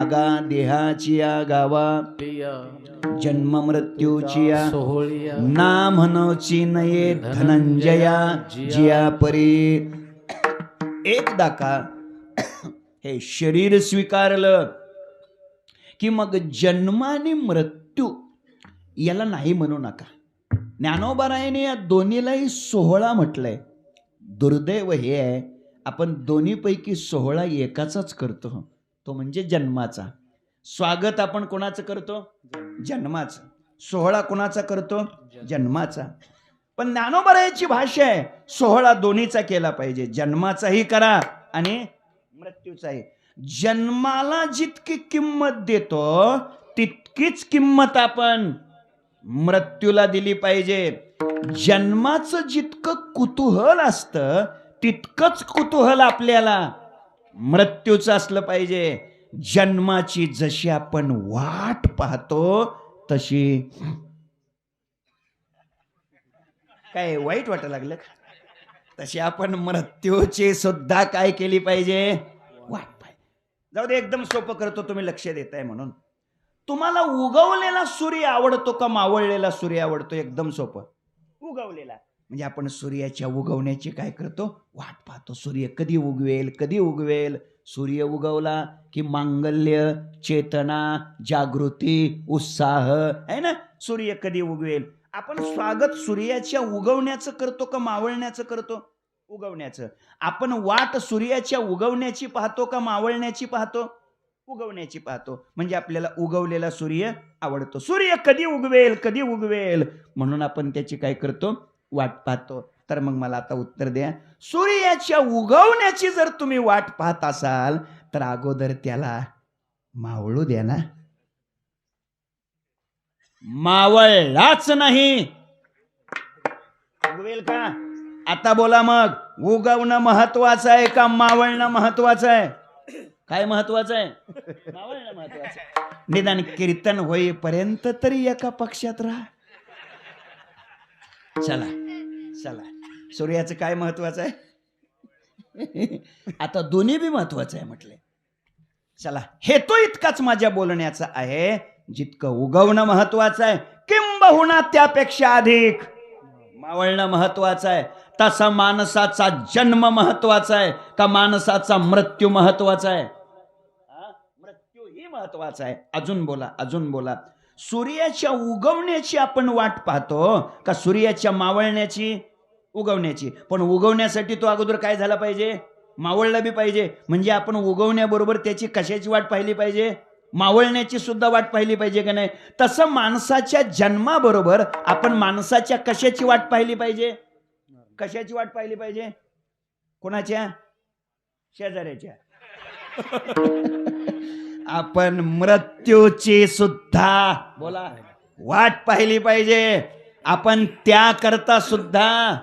आगा देहाची या गावा जन्म मृत्यूची या सोहळिया ना म्हणवची नये धनंजया जिया परी. एकदा का हे शरीर स्वीकारलं की मग जन्म आणि मृत्यू याला नाही म्हणू नका. ज्ञानोबारायाने या दोन्हीलाही सोहळा म्हटलंय. दुर्दैव हे आहे आपण दोन्हीपैकी सोहळा एकाचाच करतो. तो म्हणजे जन्माचा. स्वागत आपण कोणाचं करतो? जन्माचं. सोहळा कोणाचा करतो? जन्माचा. पण ज्ञानोबरायाची भाषा आहे सोहळा दोन्हीचा केला पाहिजे. जन्माचाही करा आणि मृत्यूचाही. जन्माला जितकी किंमत देतो तितकीच किंमत आपण मृत्यूला दिली पाहिजे. जन्माचं जितकं कुतूहल असतं तितकंच कुतूहल आपल्याला. मृत्यूचं असलं पाहिजे. जन्माची जशी आपण वाट पाहतो तशी. काय वाईट वाटायला लागलं का? तशी आपण मृत्यूची सुद्धा काय केली पाहिजे? वाट पाहिजे. जाऊ दे एकदम सोपं करतो तुम्ही लक्ष देताय म्हणून. तुम्हाला उगवलेला सूर्य आवडतो का मावळलेला सूर्य आवडतो? एकदम सोपं. उगवलेला. म्हणजे आपण सूर्याच्या उगवण्याची काय करतो? वाट पाहतो. सूर्य कधी उगवेल कधी उगवेल? सूर्य उगवला की मांगल्य चेतना जागृती उत्साह आहे ना? सूर्य कधी उगवेल? आपण स्वागत सूर्याच्या उगवण्याचं करतो का मावळण्याचं करतो? उगवण्याचं. आपण वाट सूर्याच्या उगवण्याची पाहतो का मावळण्याची पाहतो? उगवण्याची पाहतो. म्हणजे आपल्याला उगवलेला सूर्य आवडतो. सूर्य कधी उगवेल? कधी उगवेल? म्हणून आपण त्याची काय करतो? वाट पाहतो तर मग मला आता उत्तर द्या. सूर्याच्या उगवण्याची जर तुम्ही वाट पाहत असाल तर अगोदर त्याला मावळू द्या ना. मावळलाच नाही. उगवेल का? आता बोला मग उगवणं महत्वाचं आहे का मावळणं महत्वाचं आहे? काय महत्वाचं आहे? मावळणं महत्वाचं निदान कीर्तन होईपर्यंत तरी एका पक्षात राहा. चला चला. सूर्याचं काय महत्वाचं आहे? आता दोन्ही बी महत्वाचं आहे म्हटले. चला हेतू इतकाच माझ्या बोलण्याचा आहे जितकं उगवणं महत्वाचं आहे किंबहुना त्यापेक्षा अधिक. मावळणं महत्वाचं आहे तसा माणसाचा जन्म महत्त्वाचा आहे का माणसाचा मृत्यू महत्त्वाचा आहे? मृत्यू ही महत्त्वाचा आहे. अजून बोला अजून बोला. सूर्याच्या उगवण्याची आपण वाट पाहतो का सूर्याच्या मावळण्याची? उगवण्याची. पण उगवण्यासाठी तो अगोदर काय झाला पाहिजे? मावळला बी पाहिजे. म्हणजे आपण उगवण्याबरोबर त्याची कशाची वाट पाहिली पाहिजे? मावळण्याची सुद्धा वाट पाहिली पाहिजे का नाही? तसं माणसाच्या जन्माबरोबर आपण माणसाच्या कशाची वाट पाहिली पाहिजे? कशाची वाट पाहिली पाहिजे? कोणाच्या? शेजाऱ्याच्या. आपण मृत्यूची सुद्धा बोला. वाट पाहिली पाहिजे. आपण त्याकरता सुद्धा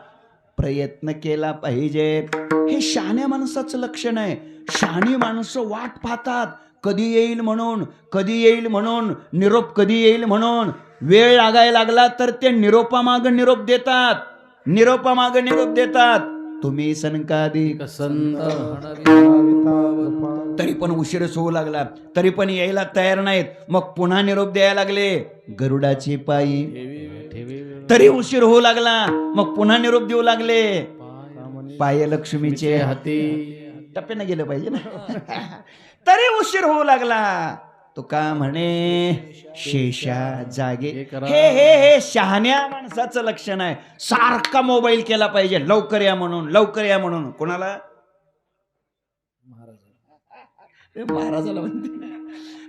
प्रयत्न केला पाहिजे. हे शहाण्या माणसाचं लक्षण आहे. शहाणी माणसं वाट पाहतात. कधी येईल म्हणून कधी येईल म्हणून निरोप कधी येईल म्हणून. वेळ लागायला लागला तर ते निरोपामाग निरोप देतात. निरोपामाग निरोप देतात. तुम्ही सनकाधिक संत. तरी पण उशीरच होऊ लागला. तरी पण यायला तयार नाहीत. मग पुन्हा निरोप द्यायला लागले. गरुडाची पायी. तरी उशीर होऊ लागला. मग पुन्हा निरोप देऊ लागले. पाय लक्ष्मीचे हाती. टप्प्यानं गेलं पाहिजे ना. तरी उशीर होऊ लागला. तो का म्हणे शेषा जागे. हे. हे हे हे शहाण्या माणसाचं लक्षण आहे. सारखा मोबाईल केला पाहिजे. लवकर या म्हणून लवकर या म्हणून. कोणाला? महाराजाला म्हणते.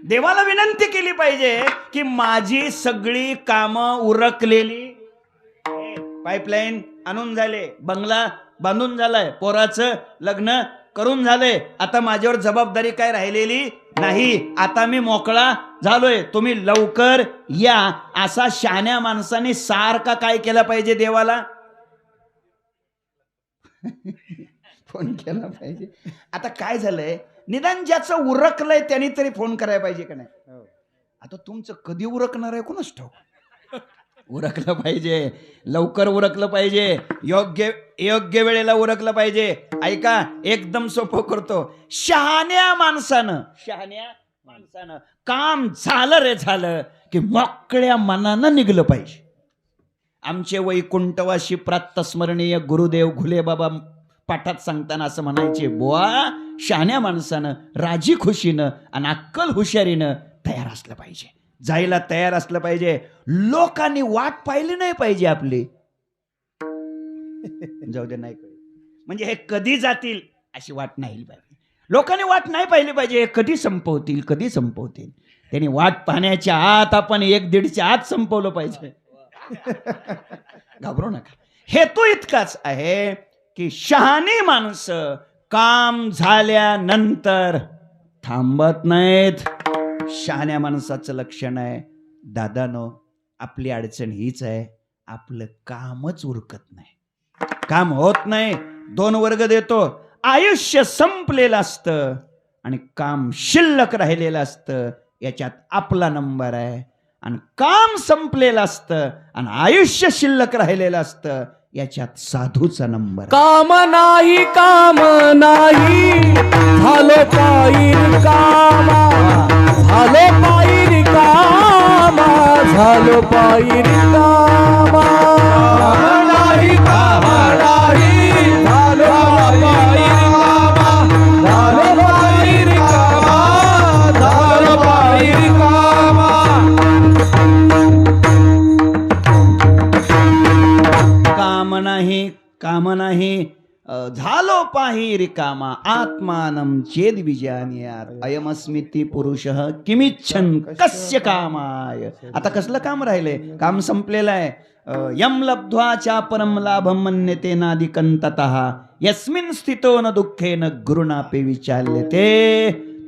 देवाला विनंती केली पाहिजे की माझी सगळी कामं उरकलेली. पाईपलाईन आणून झाले बंगला बांधून झालाय पोराचं लग्न करून झालंय. आता माझ्यावर जबाबदारी काय राहिलेली नाही. आता मी मोकळा झालोय. तुम्ही लवकर या. असा शहाण्या माणसाने सारखा काय केला पाहिजे देवाला? फोन केला पाहिजे. आता काय झालंय? निदान ज्याचं उरकलंय त्यांनी तरी फोन करायला पाहिजे का नाही? आता तुमचं कधी उरकणार आहे कोणच ठाऊक? उरकलं पाहिजे. लवकर उरकलं पाहिजे. योग्य योग्य वेळेला उरकलं पाहिजे. ऐका एकदम सोपं करतो. शहाण्या माणसानं शहाण्या माणसानं काम झालं रे झालं की मोकळ्या मनानं निघलं पाहिजे. आमचे वैकुंठवाशी प्रातस्मरणीय गुरुदेव घुले बाबा पाठात सांगताना असं म्हणायचे बुवा शहाण्या माणसानं राजी खुशीनं आणि अक्कल हुशारीनं तयार असलं पाहिजे. जायला तयार असलं पाहिजे. लोकांनी वाट पाहिली नाही पाहिजे आपली. जाऊ दे नाही म्हणजे हे कधी जातील अशी वाट नाही पाहिजे लोकांनी वाट नाही पाहिली पाहिजे. हे कधी संपवतील कधी संपवतील? त्यांनी वाट पाहण्याच्या आत आपण एक दीडच्या आत संपवलं पाहिजे. घाबरू नका. हेतू इतकाच आहे की शहाणी माणसं काम झाल्यानंतर थांबत नाहीत. शहाण्या माणसाचं लक्षण आहे. दादानो आपली अडचण हीच आहे. आपलं कामच उरकत नाही. काम होत नाही. दोन वर्ग देतो. आयुष्य संपलेलं असतं. आणि काम शिल्लक राहिलेलं असतं. याच्यात आपला नंबर आहे. आणि काम संपलेलं असतं. आणि आयुष्य शिल्लक राहिलेलं असतं. याच्यात साधूचा नंबर. काम नाही काम नाही झालो पायी कामा. झालो पायी कामा झालो पायी कामा. नाही झालो पाही रिकामा आत्मानम चेद विजयानियार अयमस्मिती पुरुष किमिच्छन कस्य कामाय? आता कसलं काम राहिले काम संपलेलं आहे. यम लब्ध्वाच्या परम लाभम मन्यते नादिकंतत यस्मिन स्थितो न दुःखेन गुरुनापे विचारले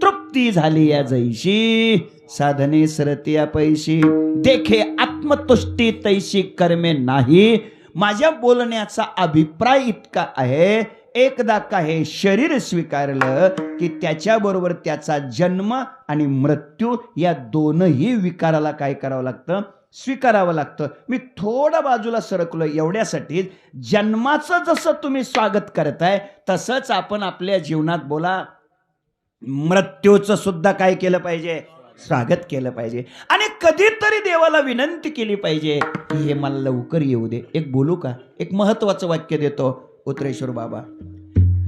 तृप्ती झाली या जैशी. साधने सरती या पैशी. देखे आत्मतुष्टी तैशी कर्मे नाही. माझ्या बोलण्याचा अभिप्राय इतका आहे एकदा का हे शरीर स्वीकारलं की त्याच्याबरोबर त्याचा जन्म आणि मृत्यू या दोनही विकाराला काय करावं लागतं? स्वीकारावं लागतं. मी थोडं बाजूला सरकलो एवढ्यासाठी जन्माचं जसं तुम्ही स्वागत करताय तसंच आपण आपल्या जीवनात बोला मृत्यूचं सुद्धा काय केलं पाहिजे? स्वागत केलं पाहिजे. आणि कधीतरी देवाला विनंती केली पाहिजे की हे मला लवकर येऊ दे. एक बोलू का? एक महत्वाचं वाक्य देतो. उतरेश्वर बाबा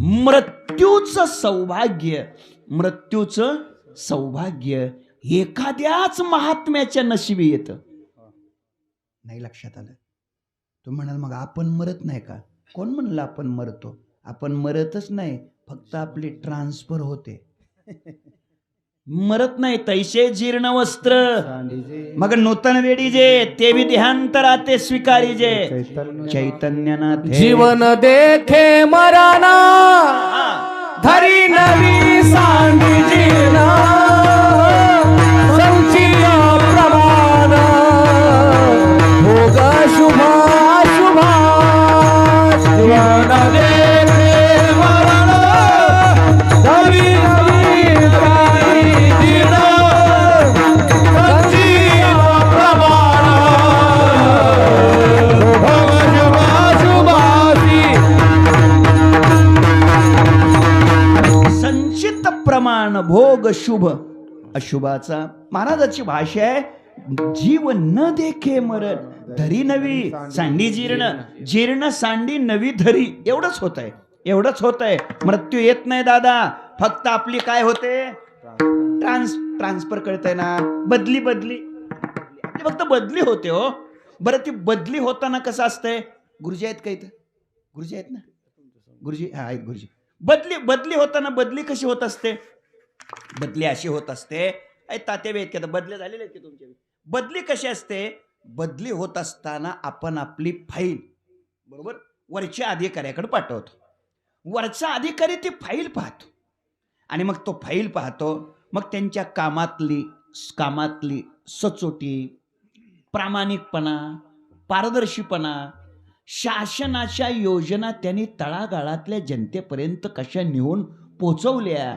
मृत्यूचं सौभाग्य मृत्यूचं सौभाग्य एखाद्याच महात्म्याच्या नशिबी येतं. नाही लक्षात आलं. तू म्हणाल मग आपण मरत नाही का? कोण म्हणलं आपण मरतो? आपण मरतच नाही फक्त आपली ट्रान्सफर होते. मरत नाही तैसे जीर्ण वस्त्र. मग नूतन वेडी जे ते विध्यांतरा ते स्वीकारी जे. चैतन्यनाथ हे. जीवन देखे मराना धरी नवी सांडी जीना भोग शुभ. अशुभाचा महाराजाची भाषा आहे जीव न देखे मरण धरी नवी सांडी जीर्ण जीर्ण सांडी नवी धरी. एवढंच होत आहे एवढंच होत आहे मृत्यू येत नाही दादा फक्त आपली काय होते? ट्रान्स ट्रान्सफर करते ना बदली बदली. आपली फक्त बदली होते हो. बरं ती बदली होताना कसं असतंय? गुरुजी आहेत का इथं? गुरुजी आहेत ना? गुरुजी हा आहेत गुरुजी. बदली बदली होताना बदली कशी होत असते? बदली अशी होत असते. ऐ तात्या बी आहेत की आता बदल्या झालेल्या आहेत की तुमच्या बदली कशी असते? बदली होत असताना आपण आपली फाईल बरोबर? वरच्या अधिकाऱ्याकडे पाठवतो. वरचा अधिकारी ती फाईल पाहतो. आणि मग तो फाईल पाहतो. मग त्यांच्या कामातली कामातली सचोटी प्रामाणिकपणा पारदर्शीपणा शासनाच्या योजना त्यांनी तळागाळातल्या जनतेपर्यंत कशा नेऊन पोचवल्या?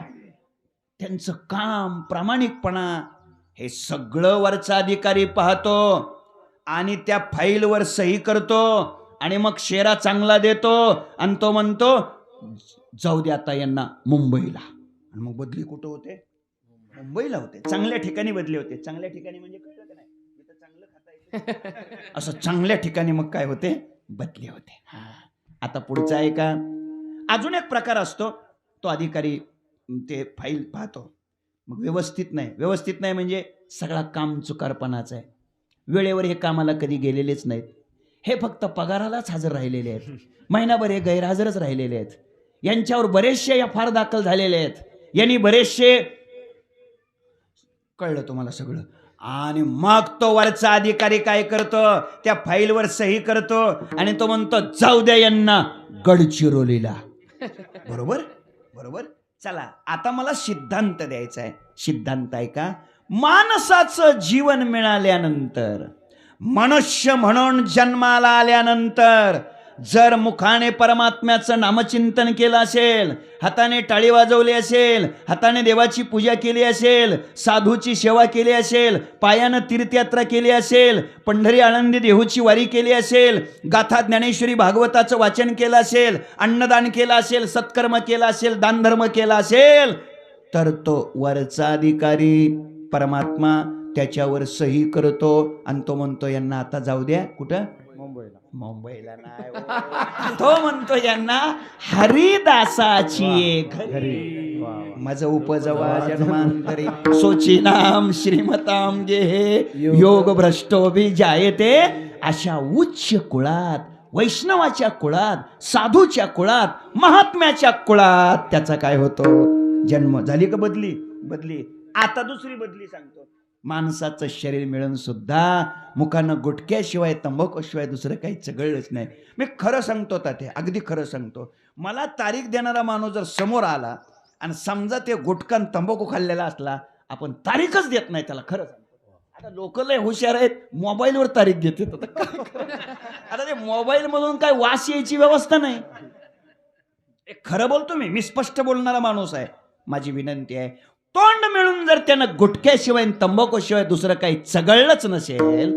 त्यांचं काम प्रामाणिकपणा हे सगळं वरचा अधिकारी पाहतो आणि त्या फाईलवर सही करतो आणि मग शेरा चांगला देतो आणि तो म्हणतो जाऊ दे आता यांना मुंबईला. आणि मग बदली कुठं होते? मुंबईला होते. चांगल्या ठिकाणी बदले होते. चांगल्या ठिकाणी म्हणजे कळलं का नाही? चांगलं. असं चांगल्या ठिकाणी मग काय होते? बदले होते. हा. आता पुढचा आहे का? अजून एक प्रकार असतो. तो अधिकारी ते फाईल पाहतो. मग व्यवस्थित नाही. व्यवस्थित नाही म्हणजे सगळा काम चुकारपणाचा आहे. वेळेवर हे कामाला कधी गेलेलेच नाहीत. हे फक्त पगारालाच हजर राहिलेले आहेत. महिनाभर हे गैरहजरच राहिलेले आहेत. यांच्यावर बरेचसे या फार दाखल झालेले आहेत. यांनी बरेचसे कळलं तुम्हाला सगळं. आणि मग तो वरचा अधिकारी काय करतो? त्या फाईलवर सही करतो आणि तो म्हणतो जाऊ द्या यांना गडचिरोलीला. बरोबर? बरोबर? चला आता मला सिद्धांत द्यायचा आहे सिद्धांत आहे का? माणसाचं जीवन मिळाल्यानंतर मनुष्य म्हणून जन्माला आल्यानंतर जर मुखाने परमात्म्याचं नामचिंतन केलं असेल हाताने टाळी वाजवली असेल हाताने देवाची पूजा केली असेल साधूची सेवा केली असेल पायानं तीर्थयात्रा केली असेल पंढरी आळंदी देहूची वारी केली असेल गाथा ज्ञानेश्वरी भागवताचं वाचन केलं असेल अन्नदान केलं असेल सत्कर्म केलं असेल दानधर्म केला असेल तर तो वरचा अधिकारी परमात्मा त्याच्यावर सही करतो आणि तो म्हणतो यांना आता जाऊ द्या कुठं? मुंबईला नाही हो. तो म्हणतो यांना हरिदासाची एक घरी. माझं उपजवा जन्मांतरी. सोची नाम श्रीमताम गे हे योग भ्रष्टोभी जायते अशा उच्च कुळात वैष्णवाच्या कुळात साधूच्या कुळात महात्म्याच्या कुळात त्याचा काय होतो? जन्म झाली का बदली? बदली. आता दुसरी बदली सांगतो. माणसाचं शरीर मिळून सुद्धा मुखानं गुटक्याशिवाय तंबाखूशिवाय दुसरं काही चगळलंच नाही. मी खरं सांगतो ते अगदी खरं सांगतो. मला तारीख देणारा माणूस जर समोर आला आणि समजा ते गुटकान तंबाखू खाल्लेला असला आपण तारीखच देत नाही त्याला खरं आता लोक लय हुशार आहेत मोबाईलवर तारीख देतात आता आता ते मोबाईलमधून काय वास यायची व्यवस्था नाही. खरं बोलतो मी मी स्पष्ट बोलणारा माणूस आहे. माझी विनंती आहे तोंड मिळून जर त्यानं गुटक्याशिवाय आणि तंबाखूशिवाय दुसरं काही चगळलंच नसेल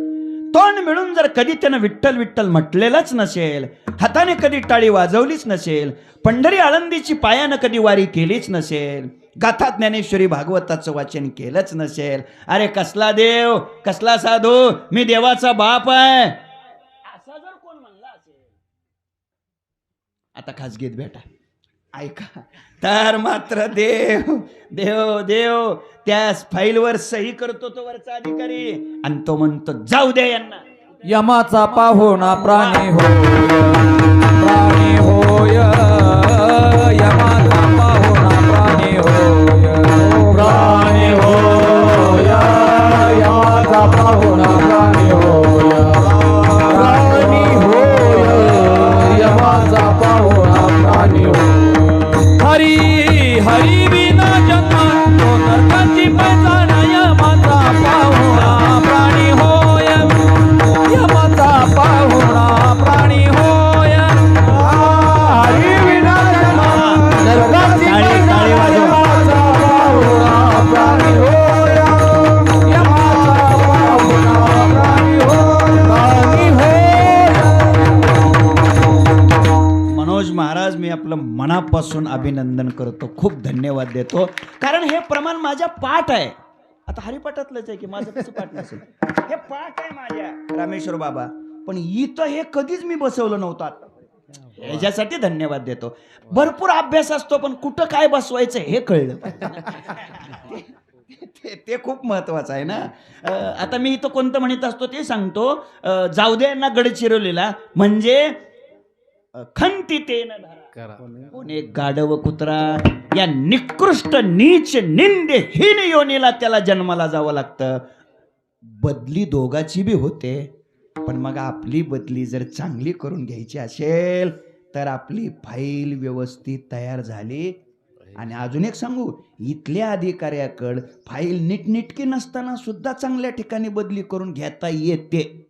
तोंड मिळून जर कधी त्यानं विठ्ठल विठ्ठल म्हटलेलंच नसेल हाताने कधी टाळी वाजवलीच नसेल पंढरी आळंदीची पायानं कधी वारी केलीच नसेल गाथा ज्ञानेश्वरी भागवताचं वाचन केलंच नसेल अरे कसला देव कसला साधू मी देवाचा बाप आहे. असा जर कोण म्हणला असेल. आता खासगीत भेटा. ऐका. तर मात्र देव देव देव त्या फाईलवर सही करतो तो वरचा अधिकारी. आणि तो म्हणतो जाऊ दे यांना. यमाचा पाहुणा प्राणी हो. मनापासून अभिनंदन करतो खूप धन्यवाद देतो. कारण हे प्रमाण माझ्या पाठ आहे. आता हरिपाठातलंच आहे की माझं कसं पाठ नसेल. हे पाठ आहे माझ्या. रामेश्वर बाबा पण इथं हे कधीच मी बसवलं नव्हतं आता. ह्याच्यासाठी धन्यवाद देतो. भरपूर अभ्यास असतो पण कुठं काय बसवायचं हे कळलं ते ते खूप महत्वाचं आहे ना. आता मी इथं कोणतं म्हणत असतो ते सांगतो. जाऊ दे ना गडचिरोलीला. म्हणजे खंती ते न कोणी? गाढव कुत्रा या निकृष्ट नीच निंदे हीन योनीला त्याला जन्माला जावं लागतं. बदली दोघाची बी होते पण मग आपली बदली जर चांगली करून घ्यायची असेल तर आपली फाईल व्यवस्थित तयार झाली. आणि अजून एक सांगू इथल्या अधिकाऱ्याकडं फाईल नीटनिटकी नसताना सुद्धा चांगल्या ठिकाणी बदली करून घेता येते.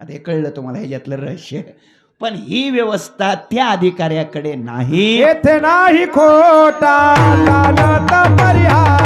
आता हे कळलं तुम्हाला ह्याच्यातलं रहस्य. पण ही व्यवस्था त्या अधिकाऱ्याकडे नाही. येथे नाही खोटा परिहार.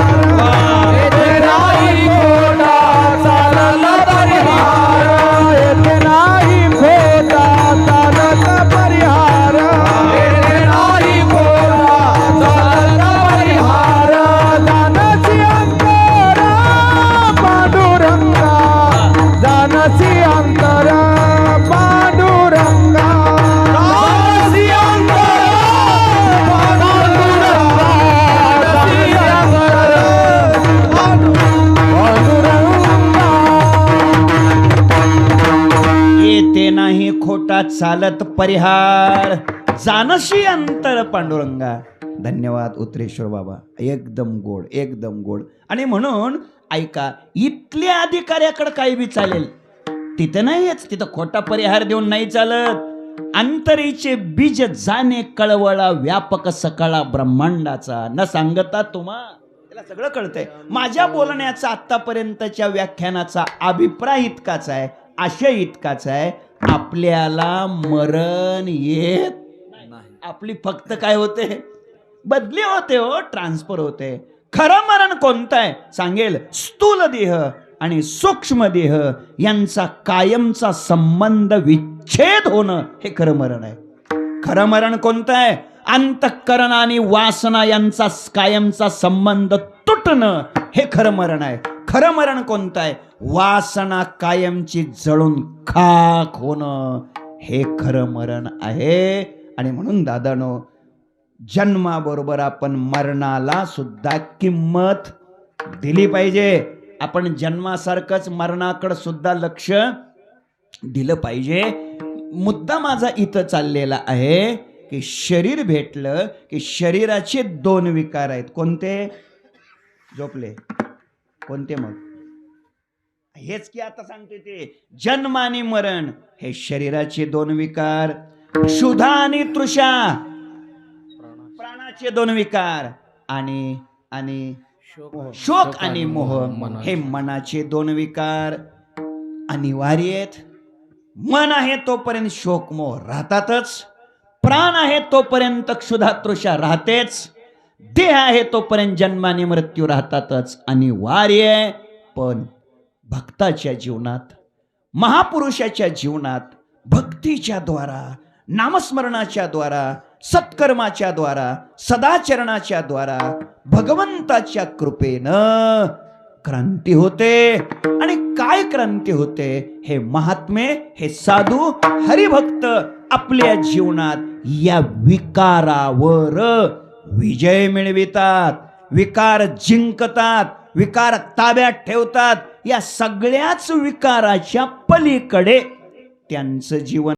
परिहार. जानशी अंतर पांडुरंगा. धन्यवाद उत्रेश्वर बाबा. एकदम गोड एकदम गोड. आणि म्हणून ऐका इथल्या अधिकाऱ्याकडे काही बी चालेल. तिथं नाहीच तिथं खोटा परिहार देऊन नाही चालत. अंतरीचे बीज जाणे कळवळा व्यापक सकाळा ब्रह्मांडाचा. न सांगता तुम्हा त्याला सगळं कळतंय. माझ्या बोलण्याचा आतापर्यंतच्या व्याख्यानाचा अभिप्राय इतकाच आहे आशय इतकाच आहे. आपल्याला मरण येत नाही. आपली फक्त काय होते? बदली होते हो ट्रान्सफर होते. खरं मरण कोणतं आहे? सांगेल स्थूल देह आणि सूक्ष्म देह यांचा कायमचा संबंध विच्छेद होणं हे खरं मरण आहे. खरं मरण कोणतं आहे? अंतःकरण आणि वासना यांचा कायमचा संबंध तुटणं हे खरं मरण आहे. खरं मरण कोणतं आहे? वासना कायमची जळून खाक होणं हे खरं मरण आहे. आणि म्हणून दादानो जन्माबरोबर आपण मरणाला सुद्धा किंमत दिली पाहिजे. आपण जन्मासारखंच मरणाकडे सुद्धा लक्ष दिलं पाहिजे. मुद्दा माझा इथं चाललेला आहे की शरीर भेटलं की शरीराचे दोन विकार आहेत. कोणते? झोपले. कोणते मग? हेच की आता सांगते ते. जन्म आणि मरण हे शरीराचे दोन विकार क्षुधा आणि तृषा प्राणाचे दोन विकार आणि आणि शोक आणि मोह हे मनाचे दोन विकार. अनिवार्य आहेत. मन आहे तोपर्यंत शोक मोह राहतातच. प्राण आहे तोपर्यंत क्षुधा तृषा राहतेच. देह आहे तोपर्यंत जन्म आणि मृत्यू राहतातच अनिवार्य आहे. पण भक्ताच्या जीवनात महापुरुषाच्या जीवनात भक्तीच्या द्वारा नामस्मरणाच्या द्वारा सत्कर्माच्या द्वारा सदाचरणाच्या द्वारा भगवंताच्या कृपेनं क्रांती होते आणि काय क्रांती होते हे महात्मे हे साधू हरिभक्त आपल्या जीवनात या विकारावर विजय मिळवितात विकार जिंकतात विकार ताब्यात ठेवतात या सगळ्याच विकाराच्या पलीकडे त्यांचं जीवन